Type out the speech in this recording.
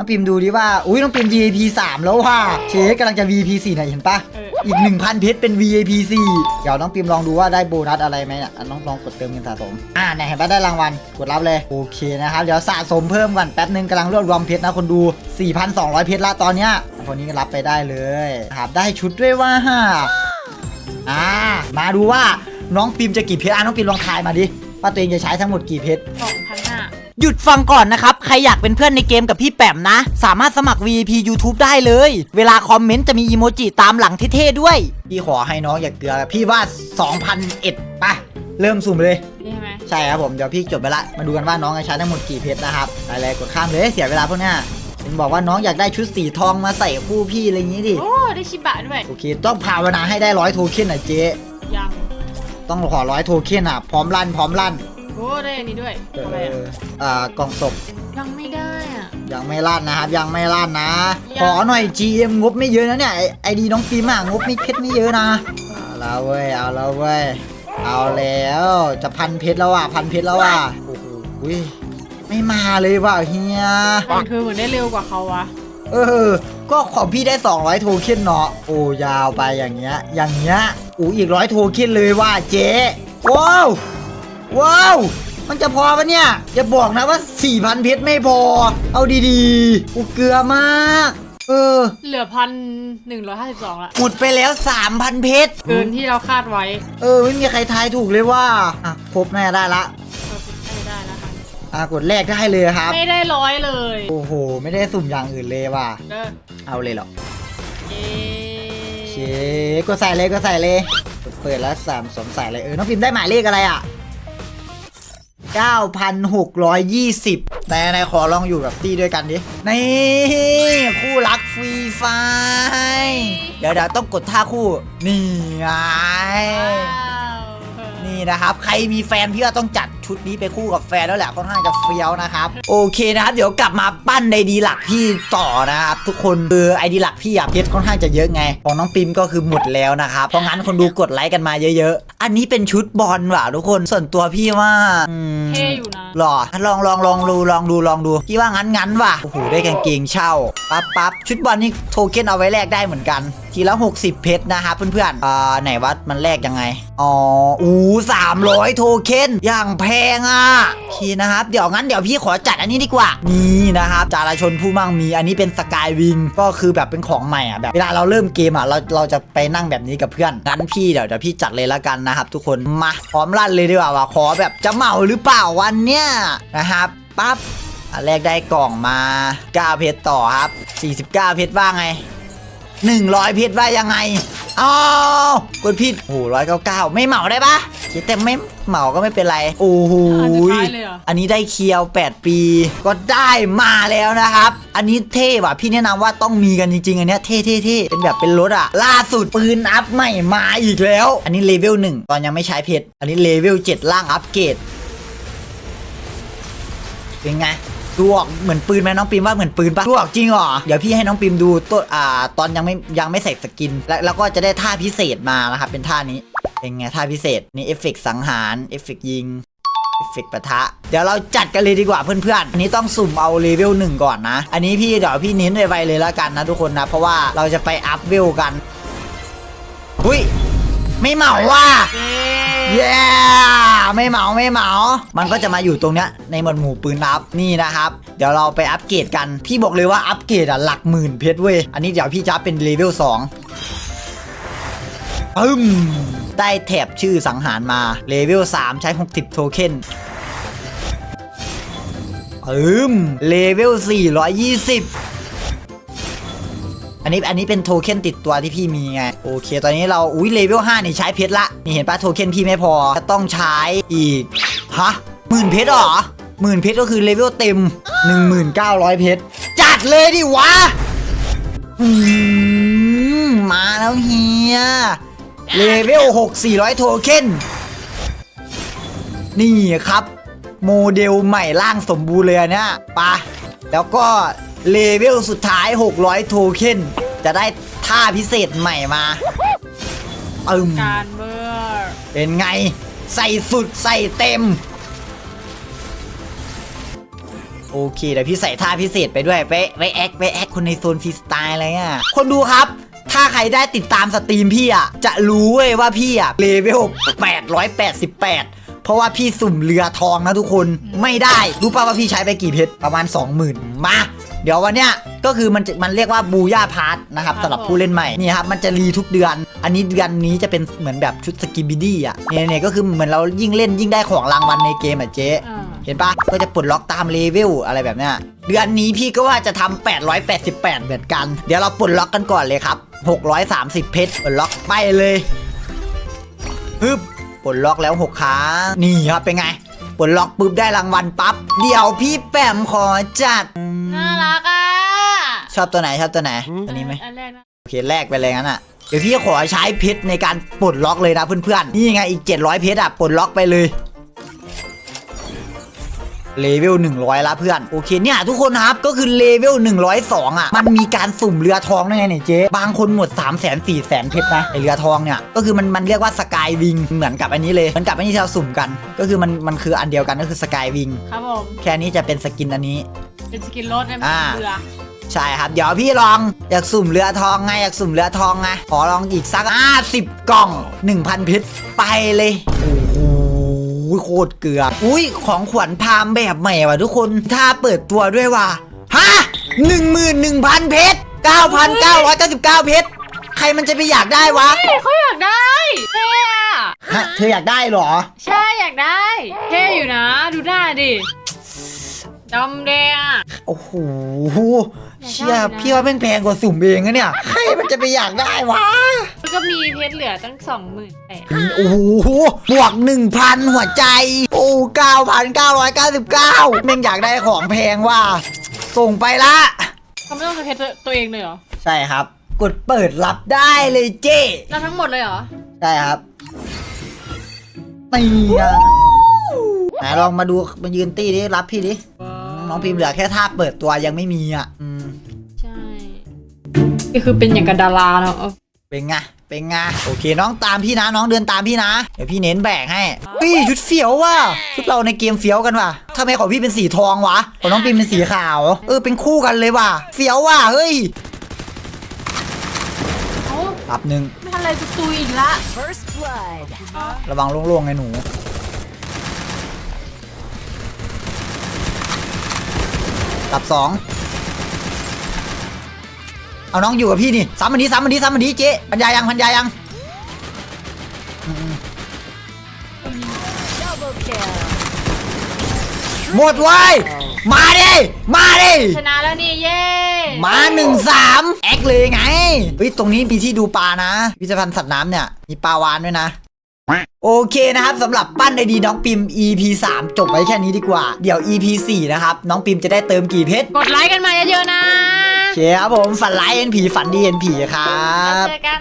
น้องปิมดูดิว่า อุ้ยน้องปิม VIP 3 แล้วว่ะ เชฟกำลังจะ VIP 4ไหนเห็นปะเอออีก 1,000 เพชรเป็น VIP 4 เดี๋ยวน้องปิมลองดูว่าได้โบนัสอะไรไหมอะอะน้องลองกดเติมเงินสะสม อ่าเนี่ยเห็นปะได้รางวัล กดรับเลย โอเคนะครับ เดี๋ยวสะสมเพิ่มก่อนแป๊บนึงกำลังรวบรวมเพชรนะคนดู 4,200 เพชรละตอนเนี้ยคนนี้ก็รับไปได้เลยครับได้ชุดด้วยว่าอ่า มาดูว่าน้องปิมจะกี่เพชรอะน้องปิมลองทายมาดิว่าตัวเองจะใช้ทั้งหมดกี่เพชรสองพัน ห้าหยุดฟังก่อนนะครับ ใครอยากเป็นเพื่อนในเกมกับพี่แปมนะ สามารถสมัคร VIP YouTube ได้เลย เวลาคอมเมนต์จะมีอีโมจิตามหลังเท่ๆด้วย พี่ขอให้น้องอย่าเกลือ พี่ว่า2,001ไปเริ่มสุ่มเลย นี่ใช่ไหมใช่ครับผม เดี๋ยวพี่จบไปละ มาดูกันว่าน้องจะใช้ทั้งหมดกี่เพชรนะครับอะไรกดข้ามเลยเสียเวลาพวกเนี้ยเห็นบอกว่าน้องอยากได้ชุดสีทองมาใส่คู่พี่อะไรอย่างงี้ดิ โอ้ได้ชิบะด้วย โอเค ต้องภาวนาให้ได้ร้อยโทเค็นอะเจ๊ ยัง ต้องขอร้อยโทเค็นอะ พร้อมลั่นพร้อมลั่น โอ้ได้อันนี้ด้วยเออะไรอะออ่ากล่องศพยังไม่ได้อะ ยังไม่ลั่นนะครับ ยังไม่ลั่นนะ ยัง ขอหน่อย GM งบไม่เยอะนะเนี่ยไอไอดีน้องปีมากงบไม่เพชรไม่เยอะนะเอาแล้วเว้ยเอาแล้วเว้ยเอาแล้วจะพันเพชรแล้วอะพันเพชรแล้วอะโอ้โหอุ๊ยไม่มาเลยว่ะเฮีย ของเธอเหมือนได้เร็วกว่าเขาวะเออ ก็ของพี่ได้ 200 โทเค็นเนาะ โอ้ยาวไปอย่างเงี้ย อย่างเงี้ยอู้อีกร้อยโทเค็นเลยว่ะเจ๊ ว้าว ว้าว มันจะพอปะเนี่ย อย่าบอกนะว่า 4,000 เพชรไม่พอ เอาดีๆกูเกลือมาก เออ เหลือพันหนึ่งร้อยห้าสิบสองละ หมดไปแล้ว 3,000 เพชร เกินที่เราคาดไว้เออ ไม่มีใครทายถูกเลยว่า อะ ครบแน่ได้ละเออไม่ได้แล้วค่ะอะ กดแรกได้เลยครับ ไม่ได้ร้อยเลยโอ้โห ไม่ได้สุ่มอย่างอื่นเลยว่ะ เด้อเอาเลยเหรอ เย้เชก็ใส่เลยก็ใส่เลย เปิดแล้วสามสวมใส่เลยเออ น้องพิมพ์ได้หมายเลขอะไรอะ 9,620 แต่ในขอลองอยู่กับตี้ด้วยกันดิ นี่ คู่รักฟรีไฟร์เดี๋ยวเดี๋ยวต้องกดท่าคู่ นี่ไงว้าวนี่นะครับ ใครมีแฟนพี่ว่าต้องจัด ชุดนี้ไปคู่กับแฟนแล้วแหละค่อนข้างจะเฟี้ยวนะครับโอเคนะครับเดี๋ยวกลับมาปั้นในดีหลักพี่ต่อนะครับทุกคนคือไอดีหลักพี่อะเพชรค่อนข้างจะเยอะไง ของน้องปิมก็คือหมดแล้วนะครับเพราะงั้นคนดูกดไลค์กันมาเยอะๆ อันนี้เป็นชุดบอลว่ะทุกคนส่วนตัวพี่ว่าอืม เท่อยู่นะ หรอลองลองลองดูลองดูลองดูพี่ว่างั้นงั้นว่ะโอ้โหได้กางเกงเช่าปั๊บปั๊บชุดบอลนี่โทเค็นเอาไว้แลกได้เหมือนกัน ทีละ 60 เพชรนะครับเพื่อนๆอ่าไหนวัดมันแลกยังไง อ๋ออู้สามร้อยโทเค็นอย่างแพงอะโอเคนะครับ เดี๋ยวงั้นเดี๋ยวพี่ขอจัดอันนี้ดีกว่า นี่นะครับจาราชนผู้มั่งมีอันนี้เป็นสกายวิงก็คือแบบเป็นของใหม่อะแบบเวลาเราเริ่มเกมอะเราเราจะไปนั่งแบบนี้กับเพื่อนงั้นพี่เดี๋ยวเดี๋ยวพี่จัดเลยละกันนะครับ ทุกคนมาพร้อมลั่นเลยดีกว่าว่าขอแบบจะเหมาหรือเปล่าวันเนี้ยนะครับปั๊บอันแรกได้กล่องมา9เพชรต่อครับ49เพชรว่าไง 100เพชรว่ายังไง อ้าวกดผิดโอ้โหร้อยเก้าเก้าไม่เหมาได้ปะคิดแต่ไม่เหมาก็ไม่เป็นไร โอ้โหอันสุดท้ายเลยเหรออันนี้ได้เคียว 8 ปี ก็ได้มาแล้วนะครับ อันนี้เท่ว่ะพี่แนะนำว่าต้องมีกันจริงๆ อันเนี้ยเท่เท่เท่เป็นแบบเป็นรถอะล่าสุดปืนอัพใหม่มาอีกแล้ว อันนี้เลเวล1ตอนยังไม่ใช้เพชรอันนี้เลเวล7ล่างอัปเกรดเป็นไง ดูออกเหมือนปืนไหมน้องปิมว่าเหมือนปืนปะดูออกจริงเหรอเดี๋ยวพี่ให้น้องปิมดูตัวอ่าตอนยังไม่ยังไม่ใส่สกิน แล้วแล้วก็จะได้ท่าพิเศษมานะครับเป็นท่านี้เป็นไงท่าพิเศษนี่เอฟเฟกสังหารเอฟเฟกยิงเอฟเฟกปะทะ เดี๋ยวเราจัดกันเลยดีกว่าเพื่อนๆ อันนี้ต้องสุ่มเอาเลเวลหนึ่งก่อนนะ อันนี้พี่เดี๋ยวพี่เน้นไวๆเลยแล้วกันนะทุกคนนะ เพราะว่าเราจะไปอัพเวลกัน อุ้ย ไม่เหมาว่ะ เย้ ไม่เหมาไม่เหมา มันก็จะมาอยู่ตรงเนี้ยในหมวดหมู่ปืนอัพนี่นะครับ เดี๋ยวเราไปอัปเกรดกัน พี่บอกเลยว่าอัปเกรดอะหลักหมื่นเพชรเว้ย อันนี้เดี๋ยวพี่จะอัพเป็นเลเวล2ปึ้ม ได้แถบชื่อสังหารมา เลเวล3ใช้ 60 โทเค็นปึ้ม เลเวล420 อันนี้อันนี้เป็นโทเค็นติดตัวที่พี่มีไง โอเค ตอนนี้เราอุ้ยเลเวล5นี่ใช้เพชรละ นี่เห็นปะโทเค็นพี่ไม่พอจะต้องใช้อีก ฮะหมื่นเพชรหรอหมื่นเพชรก็คือเลเวลเต็ม 1900 เพชร จัดเลยดิวะมาแล้วเฮียเลเวล6 400 โทเค็นนี่ครับ โมเดลใหม่ล่างสมบูรณ์เลยนเนี่ยปะแล้วก็ เลเวลสุดท้าย 600 โทเค็นจะได้ท่าพิเศษใหม่มาอึมการเบอร์เป็นไง ใส่สุดใส่เต็มโอโอเคเดี๋ยวพี่ใส่ท่าพิเศษไปด้วยไปไปแอคไปแอคคนในโซนฟรีสไตล์อะไรเงี้ยคนดูครับ ถ้าใครได้ติดตามสตรีมพี่อะ จะรู้เว้ยว่าพี่อะเลเวล 888เพราะว่าพี่สุ่มเรือทองนะทุกคนไม่ได้ รู้ป่าว่าพี่ใช้ไปกี่เพชรประมาณ 20,000 มาเดี๋ยววันเนี้ยก็คือมันจะมันเรียกว่าบูย่าพาร์ทนะครับ สำหรับผู้เล่นใหม่นี่ครับมันจะรีทุกเดือน อันนี้เดือนนี้จะเป็นเหมือนแบบชุดสกิบิดี้อะเนี่ยเนี่ยก็คือเหมือนเรายิ่งเล่นยิ่งได้ของรางวัลในเกมอะเจ๊ อ่าเห็นปะก็จะปลดล็อกตามเลเวลอะไรแบบเนี้ยเดือนนี้พี่ก็ว่าจะทำ888 เหมือนกัน เดี๋ยวเราปลดล็อกกันก่อนเลยครับ 630 เพชรปลดล็อกไปเลยฮึบปลดล็อกแล้ว6ครั้งนี่ครับเป็นไง ปลดล็อกปุ๊บได้รางวัลปั๊บ เดี๋ยวพี่แปมขอจัด น่ารักอะชอบตัวไหนชอบตัวไหนอันนี้ไหมอันแรกนะโอเคแลกไปเลยงั้นอะเดี๋ยวพี่ขอใช้เพชรในการปลดล็อกเลยนะเพื่อนๆ นี่ไงอีก 700 เพชรอะปลดล็อกไปเลยเลเวล100 ละเพื่อน โอเคเนี่ย ทุกคนครับก็คือเลเวล102 อะ มันมีการสุ่มเรือทองด้วยไงเนี่ยเจ๊บางคนหมด 3 0 0 0 0 0 4 0 0 0 0เพชรนะไอเรือทองเนี่ย ก็คือมันมันเรียกว่าสกายวิงเหมือนกับอันนี้เลยเหมือนกับอันนี้ที่เราสุ่มกัน ก็คือมันมันคืออันเดียวกันก็คือสกายวิงครับผมแค่นี้จะเป็นสกินอันนี้ เป็นสกินรถนะอ่าเรือใช่ครับ เดี๋ยวพี่ลองอยากสุ่มเรือทองไงอยากสุ่มเรือทองไงขอลองอีกสัก50กล่อง 1,000เพชรไปเลย โอ้โหโคตรเกลือ อุ้ยของขวัญพามแบบใหม่ว่ะทุกคนถ้าเปิดตัวด้วยว่ะฮะ11,000เพชร9,999เพชรใครมันจะไปอยากได้วะเฮ้ยเขาอยากได้เท่อะฮะเธออยากได้เหรอ ใช่อยากได้เท่อยู่นะ ดูหน้าดิ ดำแดงอะโอ้โหอยากได้เชี่ยนะพี่ว่าแม่งแพงกว่าสุ่มเองนะเนี่ยใครมันจะไปอยากได้วะแล้วก็มีเพชรเหลือตั้งสองหมื่นแปดโอ้โหบวก1,000หัวใจ โอ้9,999แม่งอยากได้ของแพงว่ะส่งไปละเขาไม่ต้องใช้เพชรตัวเองเลยเหรอ ใช่ครับ กดเปิดรับได้เลยเจ้รับทั้งหมดเลยเหรอ ใช่ครับตีนะไหนลองมาดูมายืนตี้ดิรับพี่ดิ น้องพิมพ์เหลือแค่ท่าเปิดตัวยังไม่มีอะอืมใช่ก็คือเป็นอย่างกับดาราเนาะเป็นไงเป็นไงโอเคน้องตามพี่นะน้องเดินตามพี่นะ เดี๋ยวพี่เน้นแบกให้พี่ชุดเฟี้ยวว่ะชุดเราในเกมเฟี้ยวกันว่ะทำไมของพี่เป็นสีทองวะของน้องปิมเป็นสีขาวเออเป็นคู่กันเลยว่ะเฟี้ยวว่ะเฮ้ยเอ้ารับหนึ่งไม่ทันอะไรจะตุยอีกละ First blood. ระวังโล่งๆไงหนู รับสองเอาน้องอยู่กับพี่นี่ซ้ำมันดีซ้ำมันดีซ้ำมันดีเจ๊ปัญญายังปัญญายัง Double kill. หมดไว้ยมาดิมาดิชนะแล้วนี่เย้มาหนึ่งสามแอคเลยไงเฮ้ยตรงนี้มีที่ดูปลานะพิพิธภัณฑ์สัตว์น้ำเนี่ยมีปลาวานด้วยนะ โอเคนะครับสำหรับปั้นไอดีน้องปิม EP 3 จบไว้แค่นี้ดีกว่า เดี๋ยว EP 4 นะครับ น้องปิมจะได้เติมกี่เพชรกดไลค์กันมาเยอะๆนะโอเคครับผมฝันร้ายเห็นผีฝันดีเห็นผีครัแล้วบเจอกัน